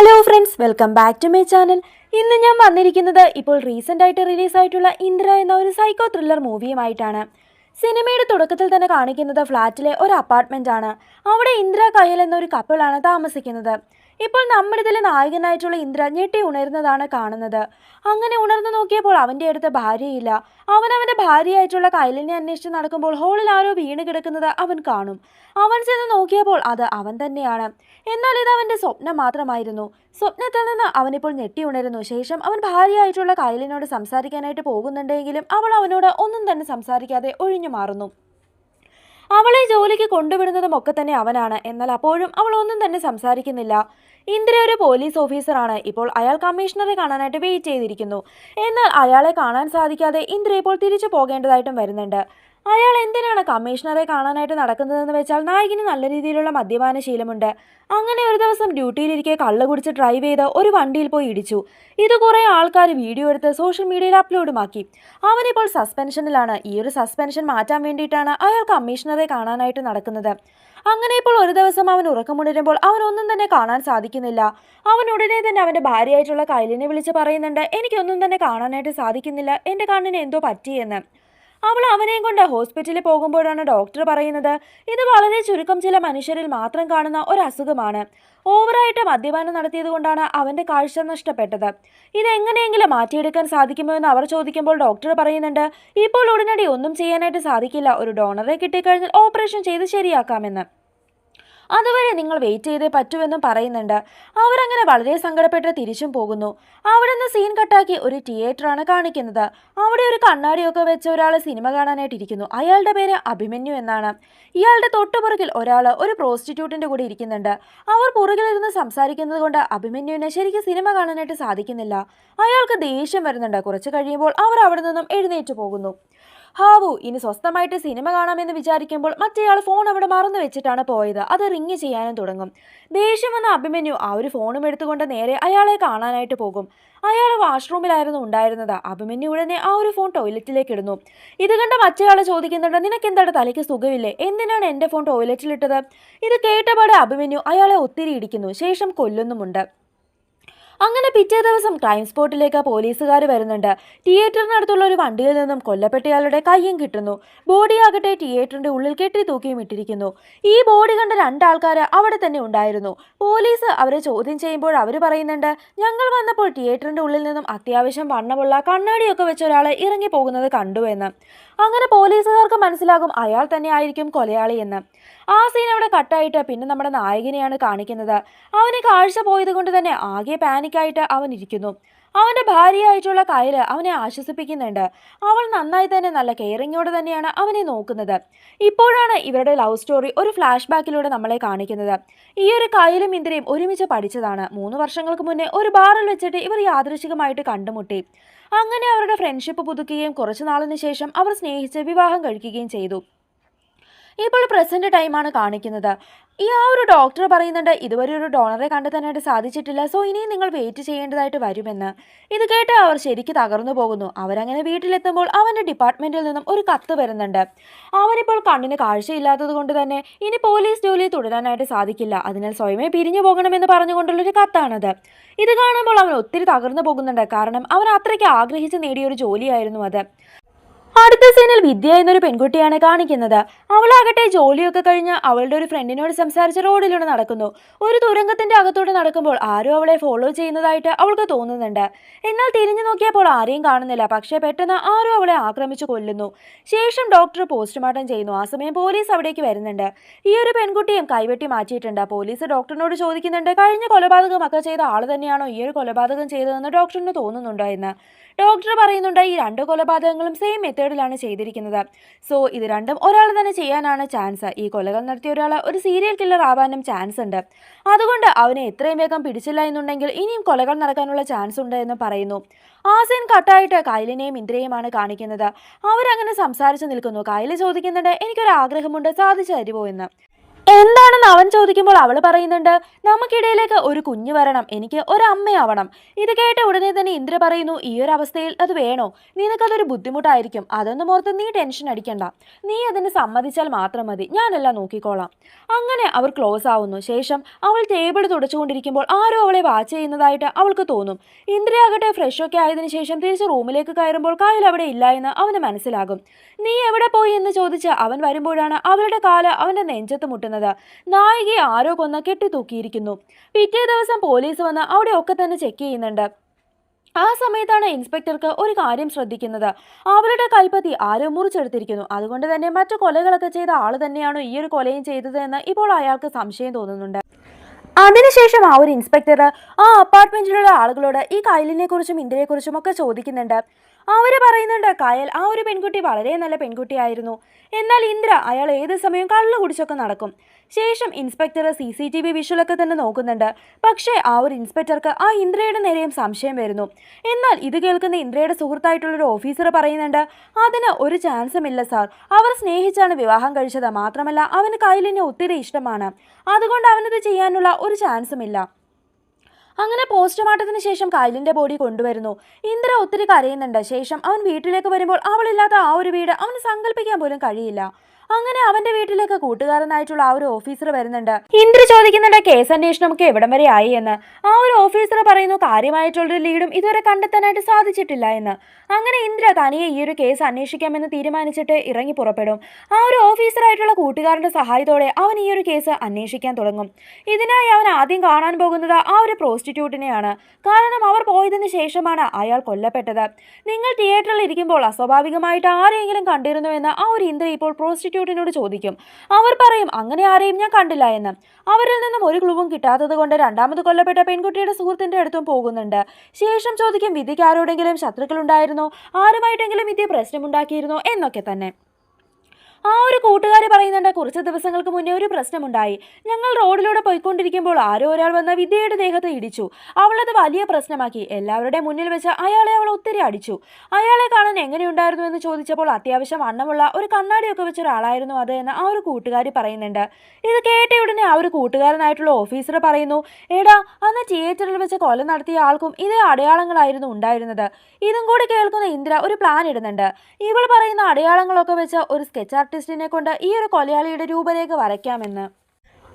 Hello friends welcome back to my channel ഇന്ന് ഞാൻ വന്നിരിക്കുന്നത് ഇപ്പോൾ റീസെന്റ് ആയിട്ട് റിലീസായിട്ടുള്ള ഇന്ദ്ര എന്ന ഒരു സൈക്കോ ത്രില്ലർ മൂവിയുമായിട്ടാണ് സിനിമയുടെ തുടക്കത്തിൽ തന്നെ കാണിക്കുന്നത് ഫ്ലാറ്റിലെ ഒരു അപ്പാർട്ട്മെന്റ് ആണ്. അവിടെ ഇന്ദ്ര കയൽ എന്നൊരു കപ്പിളാണ് താമസിക്കുന്നത്. ഇപ്പോൾ നമ്മുടെ ഇതിലെ നായകനായിട്ടുള്ള ഇന്ദ്ര ഞെട്ടി ഉണരുന്നതാണ് കാണുന്നത്. അങ്ങനെ ഉണർന്നു നോക്കിയപ്പോൾ അവന്റെ അടുത്ത് ഭാര്യയില്ല. അവൻ അവന്റെ ഭാര്യയായിട്ടുള്ള കൈലിനെ അന്വേഷിച്ച് നടക്കുമ്പോൾ ഹോളിൽ ആരോ വീണ് കിടക്കുന്നത് അവൻ കാണും. അവൻ ചെന്ന് നോക്കിയപ്പോൾ അത് അവൻ തന്നെയാണ്. എന്നാൽ ഇത് അവന്റെ സ്വപ്നം മാത്രമായിരുന്നു. സ്വപ്നത്തിൽ നിന്ന് അവനിപ്പോൾ ഞെട്ടി ഉണരുന്നു. ശേഷം അവൻ ഭാര്യയായിട്ടുള്ള കൈലിനോട് സംസാരിക്കാനായിട്ട് പോകുന്നുണ്ടെങ്കിലും അവൾ അവനോട് ഒന്നും തന്നെ സംസാരിക്കാതെ ഒഴിഞ്ഞു മാറുന്നു. അവളെ ജോലിക്ക് കൊണ്ടുവിടുന്നതും ഒക്കെ തന്നെ അവനാണ്. എന്നാൽ അപ്പോഴും അവൾ ഒന്നും തന്നെ സംസാരിക്കുന്നില്ല. ഇന്ദ്ര ഒരു പോലീസ് ഓഫീസറാണ് ഇപ്പോൾ അയാൾ കമ്മീഷണറെ കാണാനായിട്ട് വെയിറ്റ് ചെയ്തിരിക്കുന്നു. എന്നാൽ അയാളെ കാണാൻ സാധിക്കാതെ ഇന്ദ്ര ഇപ്പോൾ തിരിച്ചു പോകേണ്ടതായിട്ടും വരുന്നുണ്ട്. അയാൾ എന്തിനാണ് കമ്മീഷണറെ കാണാനായിട്ട് നടക്കുന്നതെന്ന് വെച്ചാൽ നായികിന് നല്ല രീതിയിലുള്ള മദ്യപാന ശീലമുണ്ട്. അങ്ങനെ ഒരു ദിവസം ഡ്യൂട്ടിയിലിരിക്കെ കള്ള കുടിച്ച് ഡ്രൈവ് ചെയ്ത് ഒരു വണ്ടിയിൽ പോയി ഇടിച്ചു. ഇത് കുറേ ആൾക്കാർ വീഡിയോ എടുത്ത് സോഷ്യൽ മീഡിയയിൽ അപ്ലോഡുമാക്കി അവനിപ്പോൾ സസ്പെൻഷനിലാണ് ഈ ഒരു സസ്പെൻഷൻ മാറ്റാൻ വേണ്ടിയിട്ടാണ് അയാൾ കമ്മീഷണറെ കാണാനായിട്ട് നടക്കുന്നത്. അങ്ങനെ ഇപ്പോൾ ഒരു ദിവസം അവൻ ഉറക്കമുണരുമ്പോൾ ഒന്നും തന്നെ കാണാൻ സാധിക്കുന്നില്ല. അവൻ ഉടനെ തന്നെ അവന്റെ ഭാര്യയായിട്ടുള്ള കൈലിനെ വിളിച്ച് പറയുന്നുണ്ട് എനിക്കൊന്നും തന്നെ കാണാനായിട്ട് സാധിക്കുന്നില്ല. എന്റെ കണ്ണിന് എന്തോ പറ്റിയെന്ന്. അവൾ അവനെയും കൊണ്ട് ഹോസ്പിറ്റലിൽ പോകുമ്പോഴാണ് ഡോക്ടർ പറയുന്നത് ഇത് വളരെ ചുരുക്കം ചില മനുഷ്യരിൽ മാത്രം കാണുന്ന ഒരു അസുഖമാണ് ഓവറായിട്ട് മദ്യപാനം നടത്തിയത് കൊണ്ടാണ് അവന്റെ കാഴ്ച നഷ്ടപ്പെട്ടത്. ഇത് എങ്ങനെയെങ്കിലും മാറ്റിയെടുക്കാൻ സാധിക്കുമോ എന്ന് അവർ ചോദിക്കുമ്പോൾ ഡോക്ടർ പറയുന്നുണ്ട് ഇപ്പോൾ ഉടനടി ഒന്നും ചെയ്യാനായിട്ട് സാധിക്കില്ല. ഒരു ഡോണറെ കിട്ടിക്കഴിഞ്ഞാൽ ഓപ്പറേഷൻ ചെയ്ത് ശരിയാക്കാമെന്ന്. അതുവരെ നിങ്ങൾ വെയിറ്റ് ചെയ്തേ പറ്റുമെന്നും പറയുന്നുണ്ട്. അവരങ്ങനെ വളരെ സങ്കടപ്പെട്ട് തിരിച്ചും പോകുന്നു. അവിടെ നിന്ന് സീൻ കട്ടാക്കി ഒരു തിയേറ്ററാണ് കാണിക്കുന്നത്. അവിടെ ഒരു കണ്ണാടിയൊക്കെ വെച്ച് ഒരാൾ സിനിമ കാണാനായിട്ട് ഇരിക്കുന്നു. അയാളുടെ പേര് അഭിമന്യു എന്നാണ്. ഇയാളുടെ തൊട്ടുപുറകിൽ ഒരാൾ ഒരു പ്രോസ്റ്റിറ്റ്യൂട്ടിന്റെ കൂടെ ഇരിക്കുന്നുണ്ട്. അവർ പുറകിലിരുന്ന് സംസാരിക്കുന്നത് കൊണ്ട് അഭിമന്യുവിന് ശരിക്കും സിനിമ കാണാനായിട്ട് സാധിക്കുന്നില്ല. അയാൾക്ക് ദേഷ്യം വരുന്നുണ്ട്. കുറച്ച് കഴിയുമ്പോൾ അവർ അവിടെ നിന്നും എഴുന്നേറ്റ് പോകുന്നു. ഹാവു ഇനി സ്വസ്ഥമായിട്ട് സിനിമ കാണാമെന്ന് വിചാരിക്കുമ്പോൾ മറ്റേയാൾ ഫോൺ അവിടെ മറന്നു വെച്ചിട്ടാണ് പോയത്. അത് റിങ് ചെയ്യാനും തുടങ്ങും. ദേഷ്യം വന്ന അഭിമന്യു ആ ഒരു ഫോണും എടുത്തുകൊണ്ട് നേരെ അയാളെ കാണാനായിട്ട് പോകും. അയാൾ വാഷ്റൂമിലായിരുന്നു ഉണ്ടായിരുന്നത്. അഭിമന്യു ഉടനെ ആ ഒരു ഫോൺ ടോയ്ലറ്റിലേക്ക് ഇടുന്നു. ഇത് കണ്ട മറ്റേയാൾ ചോദിക്കുന്നുണ്ട് നിനക്ക് എന്താണ് തലയ്ക്ക് സുഖമില്ലേ? എന്തിനാണ് എന്റെ ഫോൺ ടോയ്ലറ്റിലിട്ടത് ഇത് കേട്ടപാടെ അഭിമന്യു അയാളെ ഒത്തിരി ഇടിക്കുന്നു. ശേഷം കൊല്ലുന്നുമുണ്ട്. അങ്ങനെ പിറ്റേ ദിവസം ക്രൈം സ്പോട്ടിലേക്ക് പോലീസുകാർ വരുന്നുണ്ട്. തിയേറ്ററിനടുത്തുള്ള ഒരു വണ്ടിയിൽ നിന്നും കൊല്ലപ്പെട്ടയാളുടെ കയ്യും കിട്ടുന്നു. ബോഡിയാകട്ടെ തിയേറ്ററിന്റെ ഉള്ളിൽ കെട്ടി തൂക്കിയും ഇട്ടിരിക്കുന്നു. ഈ ബോഡി കണ്ട രണ്ടാൾക്കാർ അവിടെ തന്നെ ഉണ്ടായിരുന്നു. പോലീസ് അവരെ ചോദ്യം ചെയ്യുമ്പോൾ അവർ പറയുന്നുണ്ട് ഞങ്ങൾ വന്നപ്പോൾ തിയേറ്ററിന്റെ ഉള്ളിൽ നിന്നും അത്യാവശ്യം വണ്ണമുള്ള കണ്ണാടിയൊക്കെ വെച്ച ഒരാൾ ഇറങ്ങി പോകുന്നത് കണ്ടു എന്ന്. അങ്ങനെ പോലീസുകാർക്ക് മനസ്സിലാകും അയാൾ തന്നെ ആയിരിക്കും കൊലയാളി എന്ന്. ആ സീൻ അവിടെ കട്ടായിട്ട് പിന്നെ നമ്മുടെ നായകനെയാണ് കാണിക്കുന്നത്. അവന് കാഴ്ച പോയത് കൊണ്ട് തന്നെ ആകെ പാനിക്കായിട്ട് അവൻ ഇരിക്കുന്നു. അവന്റെ ഭാര്യയായിട്ടുള്ള കയൽ അവനെ ആശ്വസിപ്പിക്കുന്നുണ്ട്. അവൾ നന്നായി തന്നെ നല്ല കെയറിങ്ങോടെ തന്നെയാണ് അവനെ നോക്കുന്നത്. ഇപ്പോഴാണ് ഇവരുടെ ലവ് സ്റ്റോറി ഒരു ഫ്ലാഷ് ബാക്കിലൂടെ നമ്മളെ കാണിക്കുന്നത്. ഈ ഒരു കയലും ഇന്ദ്രയും ഒരുമിച്ച് പഠിച്ചതാണ്. മൂന്ന് വർഷങ്ങൾക്ക് മുന്നേ ഒരു ബാറിൽ വെച്ചിട്ട് ഇവർ യാദൃശികമായിട്ട് കണ്ടുമുട്ടി. അങ്ങനെ അവരുടെ ഫ്രണ്ട്ഷിപ്പ് പുതുക്കുകയും കുറച്ചു നാളിന് ശേഷം അവർ സ്നേഹിച്ച് വിവാഹം കഴിക്കുകയും ചെയ്തു. ഇപ്പോൾ പ്രസന്റ് ടൈമാണ് കാണിക്കുന്നത്. ഈ ആ ഒരു ഡോക്ടർ പറയുന്നുണ്ട് ഇതുവരെ ഒരു ഡോണറെ കണ്ടെത്താനായിട്ട് സാധിച്ചിട്ടില്ല സോ ഇനിയും നിങ്ങൾ വെയിറ്റ് ചെയ്യേണ്ടതായിട്ട് വരുമെന്ന്. ഇത് കേട്ട് അവർ ശരിക്ക് തകർന്നു പോകുന്നു. അവരങ്ങനെ വീട്ടിലെത്തുമ്പോൾ അവന്റെ ഡിപ്പാർട്ട്മെന്റിൽ നിന്നും ഒരു കത്ത് വരുന്നുണ്ട്. അവനിപ്പോൾ കണ്ണിന് കാഴ്ചയില്ലാത്തത് കൊണ്ട് തന്നെ ഇനി പോലീസ് ജോലി തുടരാനായിട്ട് സാധിക്കില്ല. അതിനാൽ സ്വയമേ പിരിഞ്ഞു പോകണമെന്ന് പറഞ്ഞുകൊണ്ടുള്ളൊരു കത്താണത്. ഇത് കാണുമ്പോൾ അവൻ ഒത്തിരി തകർന്നു പോകുന്നുണ്ട്. കാരണം അവൻ അത്രയ്ക്ക് ആഗ്രഹിച്ച് നേടിയ ഒരു ജോലിയായിരുന്നു അത്. അടുത്ത സീനിൽ വിദ്യ എന്നൊരു പെൺകുട്ടിയാണ് കാണിക്കുന്നത്. അവളാകട്ടെ ജോലിയൊക്കെ കഴിഞ്ഞ് അവളുടെ ഒരു ഫ്രണ്ടിനോട് സംസാരിച്ച് റോഡിലൂടെ നടക്കുന്നു. ഒരു തുരങ്കത്തിന്റെ അകത്തോട്ട് നടക്കുമ്പോൾ ആരോ അവളെ ഫോളോ ചെയ്യുന്നതായിട്ട് അവൾക്ക് തോന്നുന്നുണ്ട്. എന്നാൽ തിരിഞ്ഞു നോക്കിയപ്പോൾ ആരെയും കാണുന്നില്ല. പക്ഷേ പെട്ടെന്ന് ആരോ അവളെ ആക്രമിച്ചു കൊല്ലുന്നു. ശേഷം ഡോക്ടർ പോസ്റ്റ്മോർട്ടം ചെയ്യുന്നു. ആ സമയം പോലീസ് അവിടേക്ക് വരുന്നുണ്ട്. ഈ ഒരു പെൺകുട്ടിയും കൈവെട്ടി മാറ്റിയിട്ടുണ്ട്. പോലീസ് ഡോക്ടറിനോട് ചോദിക്കുന്നുണ്ട് കഴിഞ്ഞ കൊലപാതകം കൊലപാതകമൊക്കെ ചെയ്ത ആൾ തന്നെയാണോ ഈ ഒരു കൊലപാതകം ചെയ്തതെന്ന് ഡോക്ടറിന് തോന്നുന്നുണ്ടോ? എന്ന്. ഡോക്ടർ പറയുന്നുണ്ട് ഈ രണ്ട് കൊലപാതകങ്ങളും സെയിം മെത്തേഡിലാണ് ചെയ്തിരിക്കുന്നത്. സോ ഇത് രണ്ടും ഒരാൾ തന്നെ ചെയ്യാനാണ് ചാൻസ് ഈ കൊലകൾ നടത്തിയ ഒരാൾ ഒരു സീരിയൽ കില്ലർ ആവാനും ചാൻസ് ഉണ്ട്. അതുകൊണ്ട് അവനെ എത്രയും വേഗം പിടിച്ചില്ല എന്നുണ്ടെങ്കിൽ ഇനിയും കൊലകൾ നടക്കാനുള്ള ചാൻസ് ഉണ്ട് എന്ന് പറയുന്നു. ആ സീൻ കട്ടായിട്ട് കൈലിനെയും ഇന്ദ്രയുമാണ് കാണിക്കുന്നത്. അവരങ്ങനെ സംസാരിച്ചു നിൽക്കുന്നു. കൈൽ ചോദിക്കുന്നുണ്ട് എനിക്കൊരു ആഗ്രഹമുണ്ട് സാധിച്ചു തരുമോ എന്ന്? എന്താണെന്ന് അവൻ ചോദിക്കുമ്പോൾ അവൾ പറയുന്നുണ്ട് നമുക്കിടയിലേക്ക് ഒരു കുഞ്ഞു വരണം എനിക്ക് ഒരു അമ്മയാവണം ഇത് കേട്ട ഉടനെ തന്നെ ഇന്ദ്ര പറയുന്നു ഈ ഒരു അവസ്ഥയിൽ അത് വേണോ? നിനക്കതൊരു ബുദ്ധിമുട്ടായിരിക്കും. അതൊന്നും ഓർത്ത് നീ ടെൻഷൻ അടിക്കണ്ട. നീ അതിന് സമ്മതിച്ചാൽ മാത്രം മതി. ഞാനെല്ലാം നോക്കിക്കോളാം. അങ്ങനെ അവർ ക്ലോസ് ആവുന്നു. ശേഷം അവൾ ടേബിൾ തുടച്ചുകൊണ്ടിരിക്കുമ്പോൾ ആരോ അവളെ വാച്ച് ചെയ്യുന്നതായിട്ട് അവൾക്ക് തോന്നും. ഫ്രഷ് ഒക്കെ ആയതിനു ശേഷം തിരിച്ച് റൂമിലേക്ക് കയറുമ്പോൾ കായൽ അവിടെ ഇല്ല എന്ന് അവന് മനസ്സിലാകും. നീ എവിടെ പോയി? എന്ന് ചോദിച്ച് അവൻ വരുമ്പോഴാണ് അവളുടെ കാൽ അവന്റെ നെഞ്ചത്ത് മുട്ടുന്നത്. നായികയെ ആരോ കൊന്ന് കെട്ടിത്തൂക്കിയിരിക്കുന്നു. പിറ്റേ ദിവസം പോലീസ് വന്ന് അവിടെ ഒക്കെ തന്നെ ചെക്ക് ചെയ്യുന്നുണ്ട്. ആ സമയത്താണ് ഇൻസ്പെക്ടർക്ക് ഒരു കാര്യം ശ്രദ്ധിക്കുന്നത്. അവളുടെ കൈപ്പത്തി ആരോ മുറിച്ചെടുത്തിരിക്കുന്നു. അതുകൊണ്ട് തന്നെ മറ്റു കൊലകളൊക്കെ ചെയ്ത ആൾ തന്നെയാണോ ഈ ഒരു കൊലയും ചെയ്തത് എന്ന് ഇപ്പോൾ അയാൾക്ക് സംശയം തോന്നുന്നുണ്ട്. അതിനുശേഷം ആ ഒരു ഇൻസ്പെക്ടർ ആ അപ്പാർട്ട്മെന്റിലുള്ള ആളുകളോട് ഈ കയലിനെ കുറിച്ചും ഇന്ദ്രയെ കുറിച്ചും ഒക്കെ ചോദിക്കുന്നുണ്ട്. അവർ പറയുന്നുണ്ട് കയൽ ആ ഒരു പെൺകുട്ടി വളരെ നല്ല പെൺകുട്ടിയായിരുന്നു. എന്നാൽ ഇന്ദ്ര അയാൾ ഏത് സമയവും കള്ളു കുടിച്ചൊക്കെ നടക്കും. ശേഷം inspector C C T V വിഷ്വലൊക്കെ തന്നെ നോക്കുന്നുണ്ട്. പക്ഷേ ആ ഒരു ഇൻസ്പെക്ടർക്ക് ആ ഇന്ദ്രയുടെ നേരെയും സംശയം വരുന്നു. എന്നാൽ ഇത് കേൾക്കുന്ന ഇന്ദ്രയുടെ സുഹൃത്തായിട്ടുള്ളൊരു ഓഫീസർ പറയുന്നുണ്ട് അതിന് ഒരു ചാൻസും ഇല്ല സാർ. അവർ സ്നേഹിച്ചാണ് വിവാഹം കഴിച്ചത്. മാത്രമല്ല അവന് കയ്യിലിനെ ഒത്തിരി ഇഷ്ടമാണ്. അതുകൊണ്ട് അവനത് ചെയ്യാനുള്ള ഒരു ചാൻസും ഇല്ല. അങ്ങനെ പോസ്റ്റ്മോർട്ടത്തിന് ശേഷം കൈലിന്റെ ബോഡി കൊണ്ടുവരുന്നു. ഇന്ദ്ര ഒത്തിരി കരയുന്നുണ്ട്. ശേഷം അവൻ വീട്ടിലേക്ക് വരുമ്പോൾ അവളില്ലാത്ത ആ ഒരു വീട് അവന് സങ്കല്പിക്കാൻ പോലും കഴിയില്ല. അങ്ങനെ അവന്റെ വീട്ടിലേക്ക് കൂട്ടുകാരനായിട്ടുള്ള ആ ഒരു ഓഫീസർ വരുന്നുണ്ട്. ഇന്ദ്ര ചോദിക്കുന്നുണ്ട് കേസ് അന്വേഷണം ഒക്കെ എവിടം വരെ ആയി? എന്ന്. ആ ഒരു ഓഫീസർ പറയുന്നു കാര്യമായിട്ടുള്ളൊരു ലീഡും ഇതുവരെ കണ്ടെത്താനായിട്ട് സാധിച്ചിട്ടില്ല എന്ന്. അങ്ങനെ ഇന്ദ്ര തനിയെ ഈ ഒരു കേസ് അന്വേഷിക്കാമെന്ന് തീരുമാനിച്ചിട്ട് ഇറങ്ങി പുറപ്പെടും. ആ ഒരു ഓഫീസറായിട്ടുള്ള കൂട്ടുകാരന്റെ സഹായത്തോടെ അവൻ ഈ ഒരു കേസ് അന്വേഷിക്കാൻ തുടങ്ങും. ഇതിനായി അവൻ ആദ്യം കാണാൻ പോകുന്നത് ആ ഒരു പ്രോസ്റ്റിറ്റ്യൂട്ടിനെയാണ് കാരണം അവർ പോയതിനു ശേഷമാണ് അയാൾ കൊല്ലപ്പെട്ടത്. നിങ്ങൾ തിയേറ്ററിൽ ഇരിക്കുമ്പോൾ അസ്വാഭാവികമായിട്ട് ആരെങ്കിലും കണ്ടിരുന്നുവെന്ന് ആ ഒരു ഇന്ദ്ര ഇപ്പോൾ പ്രോസ്റ്റിറ്റ്യൂട്ടിനോട് ചോദിക്കും. അവർ പറയും അങ്ങനെ ആരെയും ഞാൻ കണ്ടില്ല എന്ന്. അവരിൽ നിന്നും ഒരു ക്ലൂവും കിട്ടാത്തത് കൊണ്ട് രണ്ടാമത് കൊല്ലപ്പെട്ട പെൺകുട്ടിയുടെ സുഹൃത്തിന്റെ അടുത്തും പോകുന്നുണ്ട്. ശേഷം ചോദിക്കും വിധിക്ക് ആരോടെങ്കിലും ശത്രുക്കളുണ്ടായിരുന്നോ ആരുമായിട്ടെങ്കിലും വിധി പ്രശ്നമുണ്ടാക്കിയിരുന്നോ? എന്നൊക്കെ തന്നെ. ആ ഒരു കൂട്ടുകാർ പറയുന്നുണ്ട് കുറച്ച് ദിവസങ്ങൾക്ക് മുന്നേ ഒരു പ്രശ്നമുണ്ടായി. ഞങ്ങൾ റോഡിലൂടെ പോയിക്കൊണ്ടിരിക്കുമ്പോൾ ആരോ ഒരാൾ വന്ന വിദ്യയുടെ ദേഹത്ത് ഇടിച്ചു. അവളത് വലിയ പ്രശ്നമാക്കി. എല്ലാവരുടെ മുന്നിൽ വെച്ച് അയാളെ അവൾ ഒത്തിരി അടിച്ചു. അയാളെ കാണാൻ എങ്ങനെയുണ്ടായിരുന്നു എന്ന് ചോദിച്ചപ്പോൾ അത്യാവശ്യം വണ്ണമുള്ള ഒരു കണ്ണാടിയൊക്കെ വെച്ച ഒരാളായിരുന്നു അത് എന്ന് ആ ഒരു കൂട്ടുകാരി പറയുന്നുണ്ട്. ഇത് കേട്ട ഉടനെ ആ ഒരു കൂട്ടുകാരനായിട്ടുള്ള ഓഫീസർ പറയുന്നു എടാ അന്ന് തിയേറ്ററിൽ വെച്ച് കൊല നടത്തിയ ആൾക്കും ഇതേ അടയാളങ്ങളായിരുന്നു ഉണ്ടായിരുന്നത്. ഇതും കൂടി കേൾക്കുന്ന ഇന്ദ്ര ഒരു പ്ലാൻ ഇടുന്നുണ്ട്. ഇവൾ പറയുന്ന അടയാളങ്ങളൊക്കെ വെച്ച് ഒരു സ്കെച്ച് ആർട്ടിസ്റ്റിനെ കൊണ്ട് ഈ ഒരു കൊലയാളിയുടെ രൂപരേഖ വരയ്ക്കാമെന്ന്.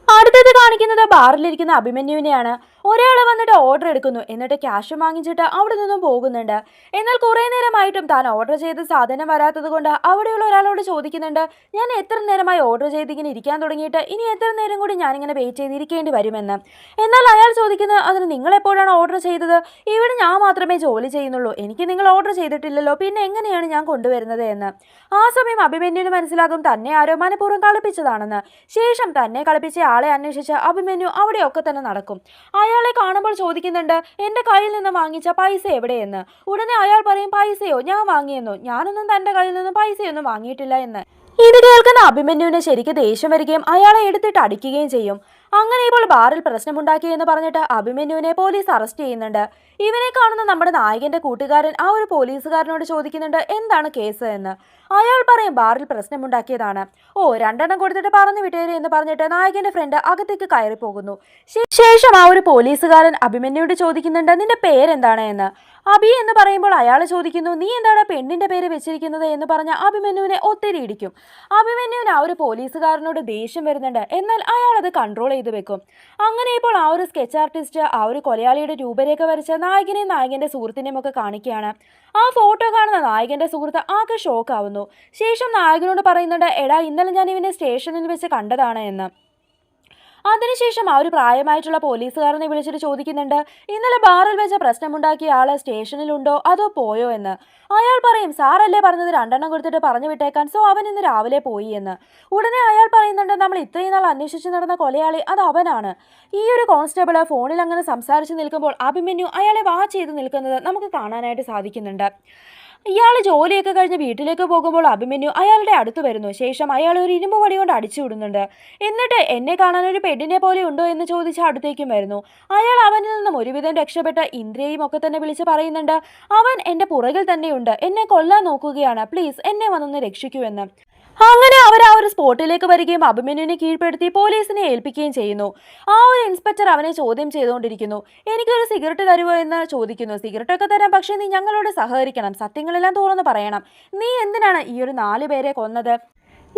അടുത്തത് കാണിക്കുന്നത് ബാറിലിരിക്കുന്ന അഭിമന്യുവിനെയാണ്. ഒരാൾ വന്നിട്ട് ഓർഡർ എടുക്കുന്നു. എന്നിട്ട് ക്യാഷ് വാങ്ങിച്ചിട്ട് അവിടെ നിന്നും പോകുന്നുണ്ട്. എന്നാൽ കുറേ നേരമായിട്ടും താൻ ഓർഡർ ചെയ്ത സാധനം വരാത്തത് കൊണ്ട് അവിടെയുള്ള ഒരാളോട് ചോദിക്കുന്നുണ്ട്. ഞാൻ എത്ര നേരമായി ഓർഡർ ചെയ്ത് ഇങ്ങനെ ഇരിക്കാൻ തുടങ്ങിയിട്ട് ഇനി എത്ര നേരം കൂടി ഞാനിങ്ങനെ വെയിറ്റ് ചെയ്തിരിക്കേണ്ടി വരുമെന്ന്. എന്നാൽ അയാൾ ചോദിക്കുന്നത് അതിന് നിങ്ങൾ എപ്പോഴാണ് ഓർഡർ ചെയ്തത്? ഇവിടെ ഞാൻ മാത്രമേ ജോലി ചെയ്യുന്നുള്ളൂ. എനിക്ക് നിങ്ങൾ ഓർഡർ ചെയ്തിട്ടില്ലല്ലോ. പിന്നെ എങ്ങനെയാണ് ഞാൻ കൊണ്ടുവരുന്നത് എന്ന്? ആ സമയം അഭിമന്യുവിന് മനസ്സിലാകും തന്നെ ആരോ മനഃപൂർവം കളിപ്പിച്ചതാണെന്ന്. ശേഷം തന്നെ കളിപ്പിച്ച ആളെ അന്വേഷിച്ച് അഭിമന്യു അവിടെയൊക്കെ തന്നെ നടക്കും. അയാളെ കാണുമ്പോൾ ചോദിക്കുന്നുണ്ട് എന്റെ കയ്യിൽ നിന്ന് വാങ്ങിച്ച പൈസ എവിടെയെന്ന്? ഉടനെ അയാൾ പറയും പൈസയോ? ഞാൻ വാങ്ങിയെന്നു? ഞാനൊന്നും തന്റെ കയ്യിൽ നിന്ന് പൈസയൊന്നും വാങ്ങിയിട്ടില്ല എന്ന്. ഇത് കേൾക്കുന്ന അഭിമന്യുവിന് ശരിക്ക് ദേഷ്യം വരികയും അയാളെ എടുത്തിട്ട് അടിക്കുകയും ചെയ്യും. അങ്ങനെ ഇപ്പോൾ ബാറിൽ പ്രശ്നമുണ്ടാക്കി എന്ന് പറഞ്ഞിട്ട് അഭിമന്യുവിനെ പോലീസ് അറസ്റ്റ് ചെയ്യുന്നുണ്ട്. ഇവനെ കാണുന്ന നമ്മുടെ നായകന്റെ കൂട്ടുകാരൻ ആ ഒരു പോലീസുകാരനോട് ചോദിക്കുന്നുണ്ട് എന്താണ് കേസ്? എന്ന്. അയാൾ പറയും ബാറിൽ പ്രശ്നമുണ്ടാക്കിയതാണ്. ഓ രണ്ടെണ്ണം കൊടുത്തിട്ട് പറഞ്ഞു വിട്ടേര് എന്ന് പറഞ്ഞിട്ട് നായകന്റെ ഫ്രണ്ട് അകത്തേക്ക് കയറി പോകുന്നു. ശേഷം ആ ഒരു പോലീസുകാരൻ അഭിമന്യുവിനോട് ചോദിക്കുന്നുണ്ട് നിന്റെ പേരെന്താണ്? എന്ന്. അഭി എന്ന് പറയുമ്പോൾ അയാൾ ചോദിക്കുന്നു നീ എന്താണ് പെണ്ണിന്റെ പേര് വെച്ചിരിക്കുന്നത്? എന്ന് പറഞ്ഞ അഭിമന്യുവിനെ ഒത്തിരി ഇടിക്കും. അഭിമന്യുവിന് ആ ഒരു പോലീസുകാരനോട് ദേഷ്യം വരുന്നുണ്ട്. എന്നാൽ അയാൾ അത് കൺട്രോൾ ചെയ്ത് വെക്കും. അങ്ങനെ ഇപ്പോൾ ആ ഒരു സ്കെച്ച് ആർട്ടിസ്റ്റ് ആ ഒരു കൊലയാളിയുടെ രൂപരേഖ വരച്ച നായകനെയും നായകന്റെ സുഹൃത്തിനെയും ഒക്കെ കാണിക്കുകയാണ്. ആ ഫോട്ടോ കാണുന്ന നായകന്റെ സുഹൃത്ത് ആകെ ഷോക്ക് ആവുന്നു. ശേഷം നായകനോട് പറയുന്നുണ്ട് എടാ ഇന്നലെ ഞാൻ ഇവനെ സ്റ്റേഷനിൽ വെച്ച് കണ്ടതാണ് എന്ന്. അതിനുശേഷം ആ ഒരു പ്രായമായിട്ടുള്ള പോലീസുകാരനെ വിളിച്ചിട്ട് ചോദിക്കുന്നുണ്ട് ഇന്നലെ ബാറിൽ വെച്ച പ്രശ്നമുണ്ടാക്കിയ ആൾ സ്റ്റേഷനിലുണ്ടോ? അതോ പോയോ എന്ന്? അയാൾ പറയും സാറല്ലേ പറഞ്ഞത് രണ്ടെണ്ണം കൊടുത്തിട്ട് പറഞ്ഞു വിട്ടേക്കാൻ സോ അവൻ ഇന്ന് രാവിലെ പോയി എന്ന്. ഉടനെ അയാൾ പറയുന്നുണ്ട് നമ്മൾ ഇത്രയും നാൾ അന്വേഷിച്ച് നടന്ന കൊലയാളി അത് അവനാണ്. ഈ ഒരു കോൺസ്റ്റബിൾ ഫോണിൽ അങ്ങനെ സംസാരിച്ച് നിൽക്കുമ്പോൾ അഭിമന്യു അയാളെ വാച്ച് ചെയ്ത് നിൽക്കുന്നത് നമുക്ക് കാണാനായിട്ട് സാധിക്കുന്നുണ്ട്. ഇയാൾ ജോലിയൊക്കെ കഴിഞ്ഞ് വീട്ടിലേക്ക് പോകുമ്പോൾ അഭിമന്യു അയാളുടെ അടുത്ത് വരുന്നു. ശേഷം അയാൾ ഒരു ഇരുമ്പ് വടി കൊണ്ട് അടിച്ചു വിടുന്നുണ്ട്. എന്നിട്ട് എന്നെ കാണാൻ ഒരു പെണ്ണിനെ പോലെ ഉണ്ടോ എന്ന് ചോദിച്ച് അടുത്തേക്കും വരുന്നു. അയാൾ അവനിൽ നിന്നും ഒരുവിധം രക്ഷപ്പെട്ട ഇന്ദ്രിയെയും ഒക്കെ തന്നെ വിളിച്ച് പറയുന്നുണ്ട് അവൻ എന്റെ പുറകിൽ തന്നെയുണ്ട്. എന്നെ കൊല്ലാൻ നോക്കുകയാണ്. പ്ലീസ് എന്നെ വന്നൊന്ന് രക്ഷിക്കൂ എന്ന് അങ്ങനെ അവർ ആ ഒരു സ്പോട്ടിലേക്ക് വരികയും അഭിമന്യുവിനെ കീഴ്പ്പെടുത്തി പോലീസിനെ ഏൽപ്പിക്കുകയും ചെയ്യുന്നു. ആ ഒരു ഇൻസ്പെക്ടർ അവനെ ചോദ്യം ചെയ്തുകൊണ്ടിരിക്കുന്നു. എനിക്കൊരു സിഗരറ്റ് തരുമോ? എന്ന് ചോദിക്കുന്നു. സിഗരറ്റൊക്കെ തരാം പക്ഷേ നീ ഞങ്ങളോട് സഹകരിക്കണം. സത്യങ്ങളെല്ലാം തുറന്ന് പറയണം. നീ എന്തിനാണ് ഈ ഒരു നാല് പേരെ കൊന്നത്?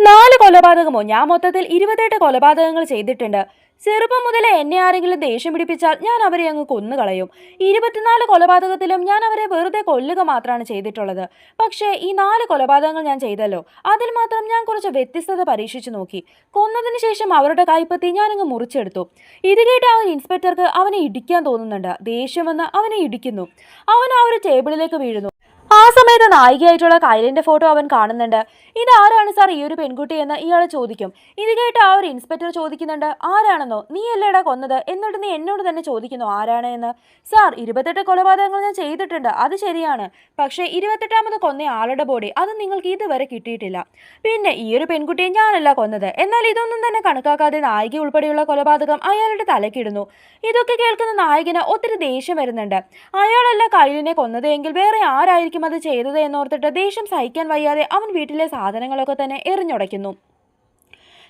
നാല് കൊലപാതകമോ? ഞാൻ മൊത്തത്തിൽ ഇരുപത്തെട്ട് കൊലപാതകങ്ങൾ ചെയ്തിട്ടുണ്ട്. ചെറുപ്പം മുതലേ എന്നെ ആരെങ്കിലും ദേഷ്യം പിടിപ്പിച്ചാൽ ഞാൻ അവരെ അങ്ങ് കൊന്നുകളയും. ഇരുപത്തിനാല് കൊലപാതകത്തിലും ഞാൻ അവരെ വെറുതെ കൊല്ലുക മാത്രമാണ് ചെയ്തിട്ടുള്ളത്. പക്ഷേ ഈ നാല് കൊലപാതകങ്ങൾ ഞാൻ ചെയ്തല്ലോ. അതിൽ മാത്രം ഞാൻ കുറച്ച് വ്യത്യസ്തത പരീക്ഷിച്ചു നോക്കി. കൊന്നതിന് ശേഷം അവരുടെ കൈപ്പത്തി ഞാനങ്ങ് മുറിച്ചെടുത്തു. ഇത് കേട്ട് അവൻ ഇൻസ്പെക്ടർക്ക് അവനെ ഇടിക്കാൻ തോന്നുന്നുണ്ട്. ദേഷ്യം വന്ന് അവനെ ഇടിക്കുന്നു. അവൻ ആ ഒരു ടേബിളിലേക്ക് വീഴുന്നു. ആ സമയത്ത് നായികയായിട്ടുള്ള കൈലിന്റെ ഫോട്ടോ അവൻ കാണുന്നുണ്ട്. ഇത് ആരാണ് സാർ? ഈ ഒരു പെൺകുട്ടി എന്ന് ഇയാൾ ചോദിക്കും. ഇത് കേട്ട് ആ ഒരു ഇൻസ്പെക്ടർ ചോദിക്കുന്നുണ്ട് ആരാണെന്നോ? നീ അല്ലേടാ കൊന്നത്? എന്നിട്ട് നീ എന്നോട് തന്നെ ചോദിക്കുന്നു ആരാണ് എന്ന്? സാർ ഇരുപത്തെട്ട് കൊലപാതകങ്ങൾ ഞാൻ ചെയ്തിട്ടുണ്ട്. അത് ശരിയാണ്. പക്ഷേ ഇരുപത്തെട്ടാമത് കൊന്ന ആളുടെ ബോഡി അത് നിങ്ങൾക്ക് ഇതുവരെ കിട്ടിയിട്ടില്ല. പിന്നെ ഈ ഒരു പെൺകുട്ടിയെ ഞാനല്ല കൊന്നത്. എന്നാൽ ഇതൊന്നും തന്നെ കണക്കാക്കാതെ നായിക ഉൾപ്പെടെയുള്ള കൊലപാതകം അയാളുടെ തലക്കിടുന്നു ഇതൊക്കെ കേൾക്കുന്ന നായകന് ഒത്തിരി ദേഷ്യം വരുന്നുണ്ട്. അയാളല്ല കൈലിനെ കൊന്നത് എങ്കിൽ വേറെ ആരായിരിക്കും അത് ചെയ്തത് എന്നോർത്തിട്ട് ദേഷ്യം സഹിക്കാൻ വയ്യാതെ അവൻ വീട്ടിലെ സാധനങ്ങളൊക്കെ തന്നെ എറിഞ്ഞുടയ്ക്കുന്നു.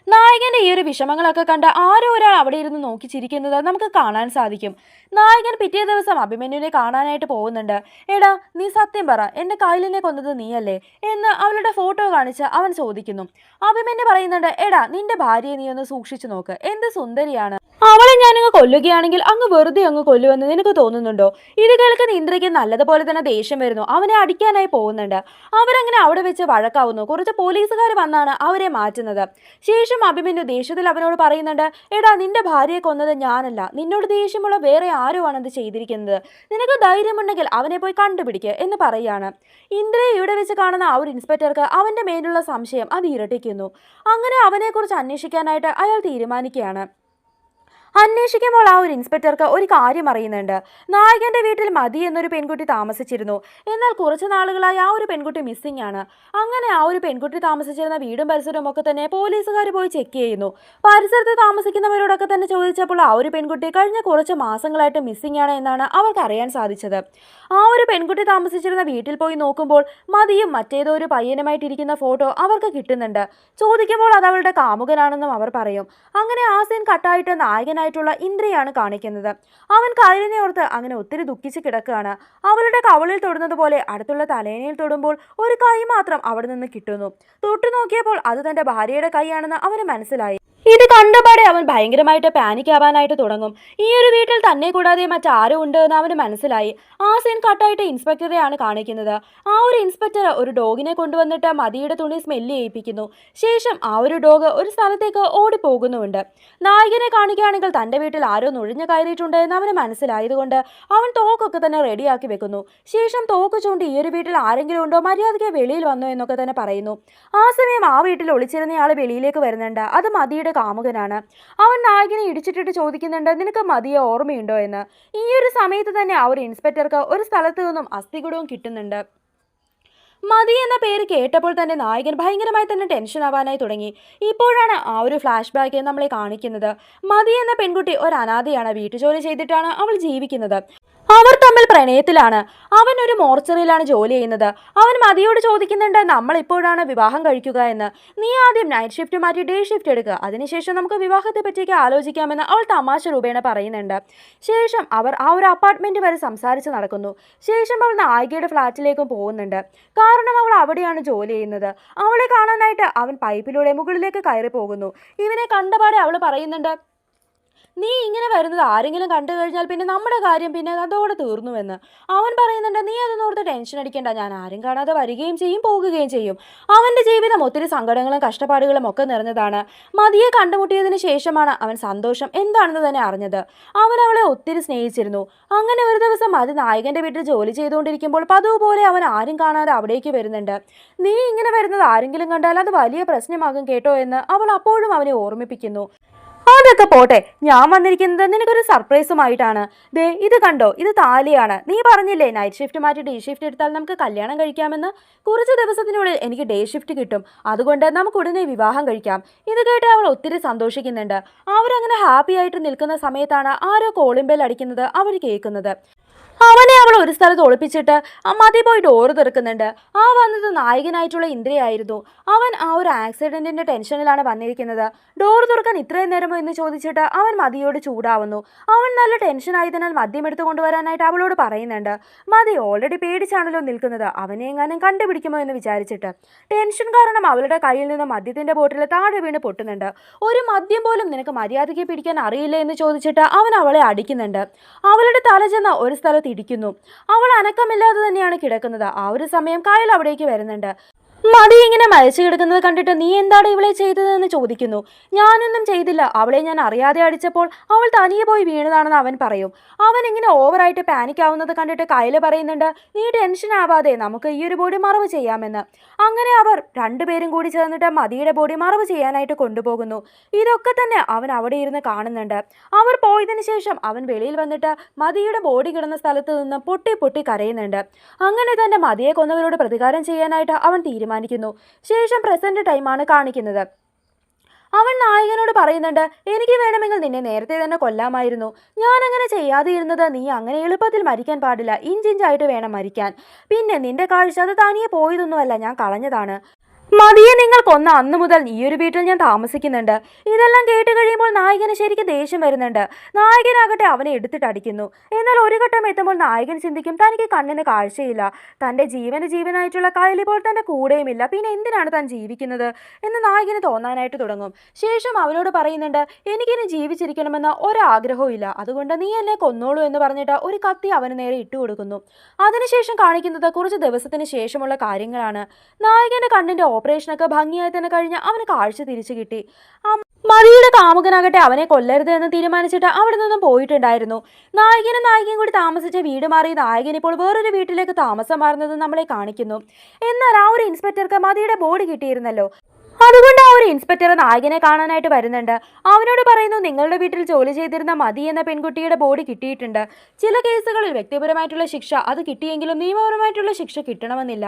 നായകന്റെ ഈ ഒരു വിഷമങ്ങളൊക്കെ കണ്ട് ആരോ ഒരാൾ അവിടെ ഇരുന്ന് നോക്കി ചിരിക്കുന്നത് നമുക്ക് കാണാൻ സാധിക്കും. നായകൻ പിറ്റേ ദിവസം അഭിമന്യുവിനെ കാണാനായിട്ട് പോകുന്നുണ്ട്. എടാ നീ സത്യം പറ എന്റെ കയ്യിലിനെ കൊന്നത് നീയല്ലേ? എന്ന് അവളുടെ ഫോട്ടോ കാണിച്ച് അവൻ ചോദിക്കുന്നു. അഭിമന്യു പറയുന്നുണ്ട് എടാ നിന്റെ ഭാര്യയെ നീ ഒന്ന് സൂക്ഷിച്ചു നോക്ക്. എന്ത് സുന്ദരിയാണ്. അവളെ ഞാനങ്ങ് കൊല്ലുകയാണെങ്കിൽ അങ്ങ് വെറുതെ അങ്ങ് കൊല്ലുമെന്ന് നിനക്ക് തോന്നുന്നുണ്ടോ? ഇത് കേൾക്കുന്ന ഇന്ദ്രയ്ക്ക് നല്ലതുപോലെ തന്നെ ദേഷ്യം വരുന്നു. അവനെ അടിക്കാനായി പോകുന്നുണ്ട്. അവരങ്ങനെ അവിടെ വെച്ച് വഴക്കാവുന്നു. കുറച്ച് പോലീസുകാർ വന്നാണ് അവരെ മാറ്റുന്നത്. ശേഷം അഭിമന്യു ദേഷ്യത്തിൽ അവനോട് പറയുന്നുണ്ട് എടാ നിന്റെ ഭാര്യയെ കൊന്നത് ഞാനല്ല. നിന്നോട് ദേഷ്യമുള്ള വേറെ ആരോ അത് ചെയ്തിരിക്കുന്നത്? നിനക്ക് ധൈര്യമുണ്ടെങ്കിൽ അവനെ പോയി കണ്ടുപിടിക്കുക എന്ന് പറയുകയാണ് ഇന്ദ്രയെ ഇവിടെ വെച്ച് കാണുന്ന ആ ഒരു ഇൻസ്പെക്ടർക്ക് അവന്റെ മേലുള്ള സംശയം അത് ഇരട്ടിക്കുന്നു. അങ്ങനെ അവനെക്കുറിച്ച് അന്വേഷിക്കാനായിട്ട് അയാൾ തീരുമാനിക്കുകയാണ്. അന്വേഷിക്കുമ്പോൾ ആ ഒരു ഇൻസ്പെക്ടർക്ക് ഒരു കാര്യം അറിയുന്നുണ്ട്. നായകന്റെ വീട്ടിൽ മതി എന്നൊരു പെൺകുട്ടി താമസിച്ചിരുന്നു. എന്നാൽ കുറച്ച് നാളുകളായി ആ ഒരു പെൺകുട്ടി മിസ്സിംഗ് ആണ്. അങ്ങനെ ആ ഒരു പെൺകുട്ടി താമസിച്ചിരുന്ന വീടും പരിസരവും ഒക്കെ തന്നെ പോലീസുകാർ പോയി ചെക്ക് ചെയ്യുന്നു. പരിസരത്ത് താമസിക്കുന്നവരോടൊക്കെ തന്നെ ചോദിച്ചപ്പോൾ ആ ഒരു പെൺകുട്ടി കഴിഞ്ഞ കുറച്ച് മാസങ്ങളായിട്ട് മിസ്സിംഗ് ആണ് എന്നാണ് അവർക്ക് അറിയാൻ സാധിച്ചത്. ആ ഒരു പെൺകുട്ടി താമസിച്ചിരുന്ന വീട്ടിൽ പോയി നോക്കുമ്പോൾ മതിയും മറ്റേതോ ഒരു പയ്യനുമായിട്ടിരിക്കുന്ന ഫോട്ടോ അവർക്ക് കിട്ടുന്നുണ്ട്. ചോദിക്കുമ്പോൾ അത് അവളുടെ കാമുകനാണെന്നും അവർ പറയും. അങ്ങനെ ആ സീൻ കട്ടായിട്ട് നായകനായിട്ടുള്ള ഇന്ദ്രയാണ് കാണിക്കുന്നത്. അവൻ കയലിനെ ഓർത്ത് അങ്ങനെ ഒത്തിരി ദുഃഖിച്ച് കിടക്കുകയാണ്. അവളുടെ കവളിൽ തൊടുന്നത് പോലെ അടുത്തുള്ള തലേനയിൽ തൊടുമ്പോൾ ഒരു കൈ മാത്രം അവിടെ നിന്ന് കിട്ടുന്നു. തൊട്ടു നോക്കിയപ്പോൾ അത് തന്റെ ഭാര്യയുടെ കൈയാണെന്ന് അവന് മനസ്സിലായി. ഇത് കണ്ടപാടെ അവൻ ഭയങ്കരമായിട്ട് പാനിക് ആവാനായിട്ട് തുടങ്ങും. ഈ ഒരു വീട്ടിൽ തന്നെ കൂടാതെ മറ്റാരും ഉണ്ട് എന്ന് അവന് മനസ്സിലായി. ആ സീൻ കട്ടായിട്ട് ഇൻസ്പെക്ടറെയാണ് കാണിക്കുന്നത്. ആ ഒരു ഇൻസ്പെക്ടർ ഒരു ഡോഗിനെ കൊണ്ടുവന്നിട്ട് മതിയുടെ തുണി സ്മെല്ല് ചെയ്യിപ്പിക്കുന്നു. ശേഷം ആ ഒരു ഡോഗ് ഒരു സ്ഥലത്തേക്ക് ഓടിപ്പോകുന്നുമുണ്ട്. നായകനെ കാണിക്കുകയാണെങ്കിൽ തന്റെ വീട്ടിൽ ആരോ നുഴഞ്ഞു കയറിയിട്ടുണ്ട് എന്ന് അവന് മനസ്സിലായതുകൊണ്ട് അവൻ തോക്കൊക്കെ തന്നെ റെഡിയാക്കി വെക്കുന്നു. ശേഷം തോക്ക് ചൂണ്ടി ഈ ഒരു വീട്ടിൽ ആരെങ്കിലും ഉണ്ടോ? മര്യാദയ്ക്ക് വെളിയിൽ വന്നോ എന്നൊക്കെ തന്നെ പറയുന്നു. ആ സമയം ആ വീട്ടിൽ ഒളിച്ചിരുന്നയാൾ വെളിയിലേക്ക് വരുന്നുണ്ട്. അത് മതിയുടെ കാമുകനാണ്. അവൻ നായകനെ ഇടിച്ചിട്ടിട്ട് ചോദിക്കുന്നുണ്ട് നിനക്ക് മതിയെ? ഓർമ്മയുണ്ടോ? എന്ന്. ഈ ഒരു സമയത്ത് തന്നെ ആ ഒരു ഇൻസ്പെക്ടർക്ക് ഒരു സ്ഥലത്തു നിന്നും അസ്ഥികുടവും കിട്ടുന്നുണ്ട്. മതി എന്ന പേര് കേട്ടപ്പോൾ തന്നെ നായകൻ ഭയങ്കരമായി തന്നെ ടെൻഷൻ ആവാനായി തുടങ്ങി. ഇപ്പോഴാണ് ആ ഒരു ഫ്ലാഷ് ബാക്ക് നമ്മളെ കാണിക്കുന്നത്. മതി എന്ന പെൺകുട്ടി ഒരു അനാഥയാണ് വീട്ടുജോലി ചെയ്തിട്ടാണ് അവൾ ജീവിക്കുന്നത്. അവർ തമ്മിൽ പ്രണയത്തിലാണ്. അവൻ ഒരു മോർച്ചറിയിലാണ് ജോലി ചെയ്യുന്നത്. അവൻ മതിയോട് ചോദിക്കുന്നുണ്ട് നമ്മൾ ഇപ്പോഴാണ് വിവാഹം കഴിക്കുക എന്ന്? നീ ആദ്യം നൈറ്റ് ഷിഫ്റ്റ് മാറ്റി ഡേ ഷിഫ്റ്റ് എടുക്കുക അതിനുശേഷം നമുക്ക് വിവാഹത്തെ പറ്റിയൊക്കെ ആലോചിക്കാമെന്ന് അവൾ തമാശ രൂപേണ പറയുന്നുണ്ട്. ശേഷം അവർ ആ ഒരു അപ്പാർട്ട്മെന്റ് വരെ സംസാരിച്ച് നടക്കുന്നു. ശേഷം അവൾ നായികയുടെ ഫ്ലാറ്റിലേക്കും പോകുന്നുണ്ട്. കാരണം അവൾ അവിടെയാണ് ജോലി ചെയ്യുന്നത്. അവളെ കാണാനായിട്ട് അവൻ പൈപ്പിലൂടെ മുകളിലേക്ക് കയറി പോകുന്നു ഇവനെ കണ്ടപാടെ അവൾ പറയുന്നുണ്ട് നീ ഇങ്ങനെ വരുന്നത് ആരെങ്കിലും കണ്ടു കഴിഞ്ഞാൽ പിന്നെ നമ്മുടെ കാര്യം പിന്നെ അതോടെ തീർന്നുവെന്ന്. അവൻ പറയുന്നുണ്ട് നീ അതൊന്നും ഓർത്ത് ടെൻഷൻ അടിക്കേണ്ട. ഞാൻ ആരും കാണാതെ വരികയും ചെയ്യും പോകുകയും ചെയ്യും. അവന്റെ ജീവിതം ഒത്തിരി സങ്കടങ്ങളും കഷ്ടപ്പാടുകളും ഒക്കെ നിറഞ്ഞതാണ്. മതിയെ കണ്ടുമുട്ടിയതിന് ശേഷമാണ് അവൻ സന്തോഷം എന്താണെന്ന് തന്നെ അറിഞ്ഞത്. അവൻ അവളെ ഒത്തിരി സ്നേഹിച്ചിരുന്നു. അങ്ങനെ ഒരു ദിവസം മതി നായകന്റെ വീട്ടിൽ ജോലി ചെയ്തുകൊണ്ടിരിക്കുമ്പോൾ പതുപോലെ പോലെ അവൻ ആരും കാണാതെ അവിടേക്ക് വരുന്നുണ്ട്. നീ ഇങ്ങനെ വരുന്നത് ആരെങ്കിലും കണ്ടാൽ അത് വലിയ പ്രശ്നമാകും കേട്ടോ എന്ന് അവൾ അപ്പോഴും അവനെ ഓർമ്മിപ്പിക്കുന്നു. അതൊക്കെ പോട്ടെ ഞാൻ വന്നിരിക്കുന്നത് നിനക്കൊരു സർപ്രൈസുമായിട്ടാണ്. ദേ ഇത് കണ്ടോ ഇത് താലിയാണ്. നീ പറഞ്ഞില്ലേ നൈറ്റ് ഷിഫ്റ്റ് മാറ്റി ഡേ ഷിഫ്റ്റ് എടുത്താൽ നമുക്ക് കല്യാണം കഴിക്കാമെന്ന്? കുറച്ച് ദിവസത്തിനുള്ളിൽ എനിക്ക് ഡേ ഷിഫ്റ്റ് കിട്ടും. അതുകൊണ്ട് നമുക്ക് ഉടനെ വിവാഹം കഴിക്കാം. ഇത് കേട്ട് അവൾ ഒത്തിരി സന്തോഷിക്കുന്നുണ്ട്. അവരങ്ങനെ ഹാപ്പി ആയിട്ട് നിൽക്കുന്ന സമയത്താണ് ആരോ കോളിംബെൽ അടിക്കുന്നത് അവർ കേൾക്കുന്നത്. അവനെ അവൾ ഒരു സ്ഥലത്ത് ഒളിപ്പിച്ചിട്ട് മതി പോയി ഡോറ് തുറക്കുന്നുണ്ട്. ആ വന്നത് നായകനായിട്ടുള്ള ഇന്ദ്രയായിരുന്നു. അവൻ ആ ഒരു ആക്സിഡന്റിന്റെ ടെൻഷനിലാണ് വന്നിരിക്കുന്നത്. ഡോർ തുറക്കാൻ ഇത്രയും നേരമോ എന്ന് ചോദിച്ചിട്ട് അവൻ മതിയോട് ചൂടാവുന്നു. അവൻ നല്ല ടെൻഷൻ ആയതിനാൽ മദ്യം എടുത്തു കൊണ്ടുവരാനായിട്ട് അവളോട് പറയുന്നുണ്ട്. മതി ഓൾറെഡി പേടിച്ചാണല്ലോ നിൽക്കുന്നത്. അവനെ എങ്ങാനും കണ്ടുപിടിക്കുമോ എന്ന് വിചാരിച്ചിട്ട്. ടെൻഷൻ കാരണം അവളുടെ കയ്യിൽ നിന്ന് മദ്യത്തിന്റെ ബോട്ടിൽ താഴെ വീണ് പൊട്ടുന്നുണ്ട്. ഒരു മദ്യം പോലും നിനക്ക് മര്യാദയ്ക്ക് പിടിക്കാൻ അറിയില്ല എന്ന് ചോദിച്ചിട്ട് അവൻ അവളെ അടിക്കുന്നുണ്ട്. അവളുടെ തല ചെന്ന ഒരു സ്ഥലത്ത് ഇടിക്കുന്നു അവൾ അനക്കമില്ലാതെ തന്നെയാണ് കിടക്കുന്നത്. ആ ഒരു സമയം കായൽ അവിടേക്ക് വരുന്നുണ്ട്. മതി ഇങ്ങനെ മരിച്ചു കിടക്കുന്നത് കണ്ടിട്ട് നീ എന്താണ് ഇവളെ ചെയ്തതെന്ന് ചോദിക്കുന്നു. ഞാനൊന്നും ചെയ്തില്ല. അവളെ ഞാൻ അറിയാതെ അടിച്ചപ്പോൾ അവൾ തനിയെ പോയി വീണതാണെന്ന് അവൻ പറയും. അവൻ ഇങ്ങനെ ഓവറായിട്ട് പാനിക് ആവുന്നത് കണ്ടിട്ട് കയ്യിൽ പറയുന്നുണ്ട് നീ ടെൻഷൻ ആവാതെ നമുക്ക് ഈ ഒരു ബോഡി മറവ് ചെയ്യാമെന്ന്. അങ്ങനെ അവർ രണ്ടുപേരും കൂടി ചേർന്നിട്ട് മതിയുടെ ബോഡി മറവ് ചെയ്യാനായിട്ട് കൊണ്ടുപോകുന്നു. ഇതൊക്കെ തന്നെ അവൻ അവിടെ ഇരുന്ന് കാണുന്നുണ്ട്. അവർ പോയതിനു ശേഷം അവൻ വെളിയിൽ വന്നിട്ട് മതിയുടെ ബോഡി കിടന്ന സ്ഥലത്ത് നിന്ന് പൊട്ടി പൊട്ടി കരയുന്നുണ്ട്. അങ്ങനെ തന്നെ മതിയെ കൊന്നവരോട് പ്രതികാരം ചെയ്യാനായിട്ട് അവൻ തീരുമാനിക്കുന്നു. ശേഷം പ്രസന്റ് ടൈമാണ് കാണിക്കുന്നത്. അവൻ നായകനോട് പറയുന്നുണ്ട് എനിക്ക് വേണമെങ്കിൽ നിന്നെ നേരത്തെ തന്നെ കൊല്ലാമായിരുന്നു. ഞാൻ അങ്ങനെ ചെയ്യാതെ ഇരുന്നത് നീ അങ്ങനെ എളുപ്പത്തിൽ മരിക്കാൻ പാടില്ല. ഇഞ്ചിഞ്ചായിട്ട് വേണം മരിക്കാൻ. പിന്നെ നിന്റെ കാഴ്ച അത് തനിയെ പോയതൊന്നുമല്ല ഞാൻ കളഞ്ഞതാണ്. മതിയെ നിങ്ങൾക്ക് കൊന്ന അന്ന് മുതൽ ഈ ഒരു വീട്ടിൽ ഞാൻ താമസിക്കുന്നുണ്ട്. ഇതെല്ലാം കേട്ട് കഴിയുമ്പോൾ നായകന് ശരിക്കും ദേഷ്യം വരുന്നുണ്ട്. നായകനാകട്ടെ അവനെ എടുത്തിട്ട് അടിക്കുന്നു. എന്നാൽ ഒരു ഘട്ടം എത്തുമ്പോൾ നായകൻ ചിന്തിക്കും തനിക്ക് കണ്ണിന് കാഴ്ചയില്ല. തന്റെ ജീവന് ജീവനായിട്ടുള്ള കയൽ ഇപ്പോൾ തന്റെ കൂടെയുമില്ല. പിന്നെ എന്തിനാണ് താൻ ജീവിക്കുന്നത്? എന്ന് നായകന് തോന്നാനായിട്ട് തുടങ്ങും. ശേഷം അവനോട് പറയുന്നുണ്ട് എനിക്കിനി ജീവിച്ചിരിക്കണമെന്ന ഒരാഗ്രഹവും ഇല്ല. അതുകൊണ്ട് നീ എന്നെ കൊന്നോളൂ എന്ന് പറഞ്ഞിട്ട് ഒരു കത്തി അവന് നേരെ ഇട്ടുകൊടുക്കുന്നു അതിനുശേഷം കാണിക്കുന്നത് കുറച്ച് ദിവസത്തിന് ശേഷമുള്ള കാര്യങ്ങളാണ്. നായകന്റെ കണ്ണിന്റെ ഓപ്പറേഷനൊക്കെ ഭംഗിയായി തന്നെ കഴിഞ്ഞ് അവന് കാഴ്ച തിരിച്ചു കിട്ടി. മതിയുടെ കാമുകനാകട്ടെ അവനെ കൊല്ലരുത് എന്ന് തീരുമാനിച്ചിട്ട് അവിടെ നിന്നും പോയിട്ടുണ്ടായിരുന്നു. നായകനും നായികയും കൂടി താമസിച്ച വീട് മാറി നായകൻ ഇപ്പോൾ വേറൊരു വീട്ടിലേക്ക് താമസം മാറുന്നത് നമ്മളെ കാണിക്കുന്നു. എന്നാൽ ആ ഒരു ഇൻസ്പെക്ടർക്ക് മതിയുടെ ബോഡി കിട്ടിയിരുന്നല്ലോ. അതുകൊണ്ട് ആ ഒരു ഇൻസ്പെക്ടർ നായകനെ കാണാനായിട്ട് വരുന്നുണ്ട്. അവനോട് പറയുന്നു നിങ്ങളുടെ വീട്ടിൽ ജോലി ചെയ്തിരുന്ന മതി എന്ന പെൺകുട്ടിയുടെ ബോഡി കിട്ടിയിട്ടുണ്ട്. ചില കേസുകളിൽ വ്യക്തിപരമായിട്ടുള്ള ശിക്ഷ അത് കിട്ടിയെങ്കിലും നിയമപരമായിട്ടുള്ള ശിക്ഷ കിട്ടണമെന്നില്ല.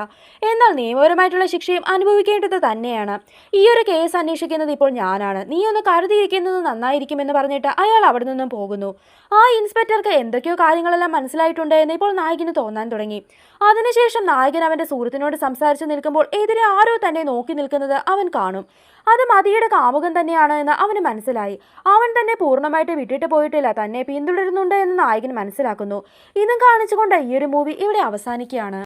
എന്നാൽ നിയമപരമായിട്ടുള്ള ശിക്ഷയും അനുഭവിക്കേണ്ടത് തന്നെയാണ്. ഈ ഒരു കേസ് അന്വേഷിക്കുന്നത് ഇപ്പോൾ ഞാനാണ്. നീ ഒന്ന് കരുതിയിരിക്കുന്നത് നന്നായിരിക്കുമെന്ന് പറഞ്ഞിട്ട് അയാൾ അവിടെ നിന്നും പോകുന്നു. ആ ഇൻസ്പെക്ടർക്ക് എന്തൊക്കെയോ കാര്യങ്ങളെല്ലാം മനസ്സിലായിട്ടുണ്ട് എന്ന് ഇപ്പോൾ നായകന് തോന്നാൻ തുടങ്ങി. അതിനുശേഷം നായകൻ അവന്റെ സുഹൃത്തിനോട് സംസാരിച്ച് നിൽക്കുമ്പോൾ എതിരെ ആരോ തന്നെ നോക്കി നിൽക്കുന്നത് അവൻ കാണും. അത് മതിയുടെ കാമുകൻ തന്നെയാണ് എന്ന് അവന് മനസ്സിലായി. അവൻ തന്നെ പൂർണമായിട്ട് വിട്ടിട്ട് പോയിട്ടില്ല. തന്നെ പിന്തുടരുന്നുണ്ട് എന്ന് നായകൻ മനസ്സിലാക്കുന്നു. ഇതും കാണിച്ചുകൊണ്ട് ഈ ഒരു മൂവി ഇവിടെ അവസാനിക്കുകയാണ്.